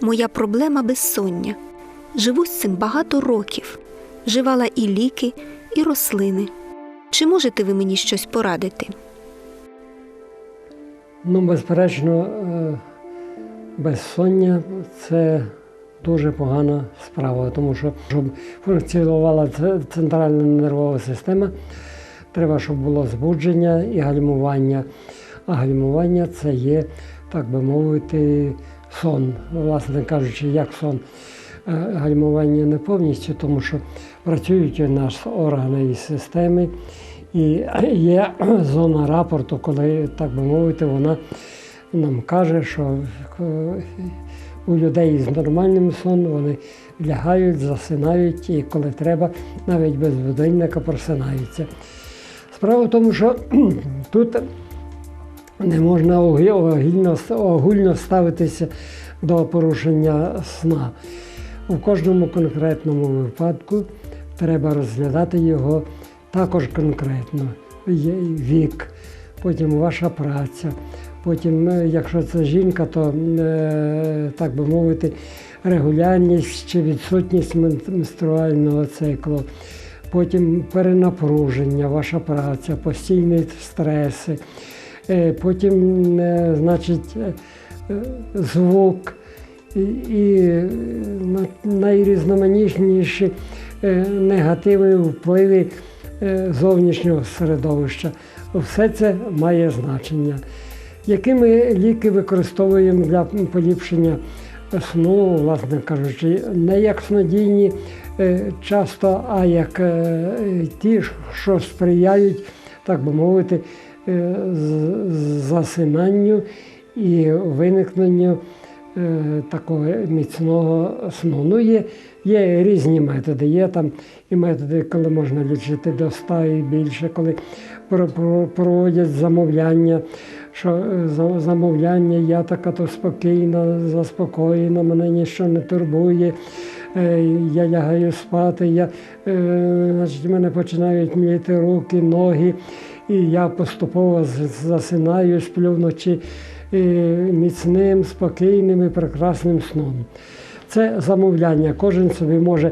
Моя проблема безсоння. Живу з цим багато років. Живала і ліки, і рослини. Чи можете ви мені щось порадити? Ну, безперечно, е, безсоння це дуже погана справа, тому що щоб функціонувала центральна нервова система, треба, щоб було збудження і гальмування. А гальмування це є, так би мовити, сон. Власне кажучи, як сон. Е, Гальмування не повністю, тому що працюють у нас органи і системи, і є зона рапорту, коли, так би мовити, вона нам каже, що е, у людей з нормальним соном вони лягають, засинають і коли треба, навіть без будильника просинаються. Справа в тому, що тут не можна огульно ставитися до порушення сна. У кожному конкретному випадку треба розглядати його також конкретно. Є вік, потім ваша праця, потім, е, якщо це жінка, то е, так би мовити, регулярність чи відсутність менструального циклу. Потім перенапруження, ваша праця, постійні стреси, потім, е, значить, е, е, звук і, і е, на- найрізноманітніші е, негативні впливи е, зовнішнього середовища. Все це має значення. Які ми ліки використовуємо для поліпшення сну, власне кажучи, не як снодійні е, часто, а як е, ті, що сприяють, так би мовити, е, засинанню і виникненню е, такого міцного сну. Ну, є, є різні методи. Є там і методи, коли можна лічити до 100 і більше, коли про- про- проводять замовляння, що е, замовляння, я така то спокійна, заспокоєна, мене нічого не турбує. Е, Я лягаю спати, я, е, значить, мене починають мліти руки, ноги, і я поступово засинаю, сплю вночі е, міцним, спокійним і прекрасним сном. Це замовляння. Кожен собі може,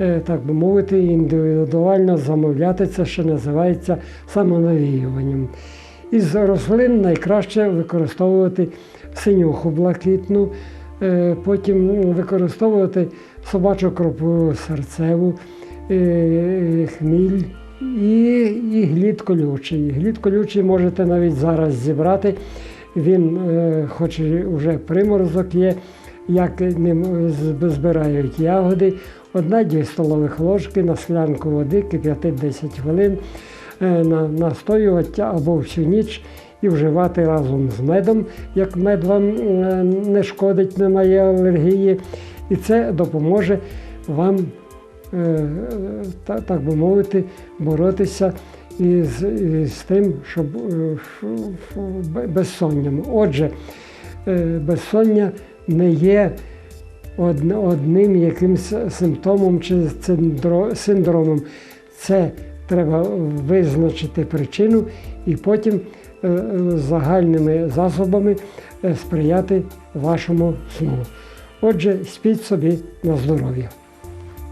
е, так би мовити, індивідуально замовляти це, що називається самонавіюванням. Із рослин найкраще використовувати синюху блакитну, е, потім використовувати собачу кропу серцеву, хміль і, і глід колючий. Глід колючий можете навіть зараз зібрати. Він, е, хоч вже приморозок є, як ним збирають ягоди, одна-дві столових ложки на склянку води, кип'ятити 10 хвилин, е, на- настоювати або всю ніч і вживати разом з медом, як мед вам е, не шкодить, немає алергії. І це допоможе вам, е, так би мовити, боротися із, із тим, щоб е, безсонням. Отже, е, безсоння не є одним якимсь симптомом чи синдромом. Це треба визначити причину і потім е, е, загальними засобами е, сприяти вашому сну. Отже, спіть собі на здоров'я.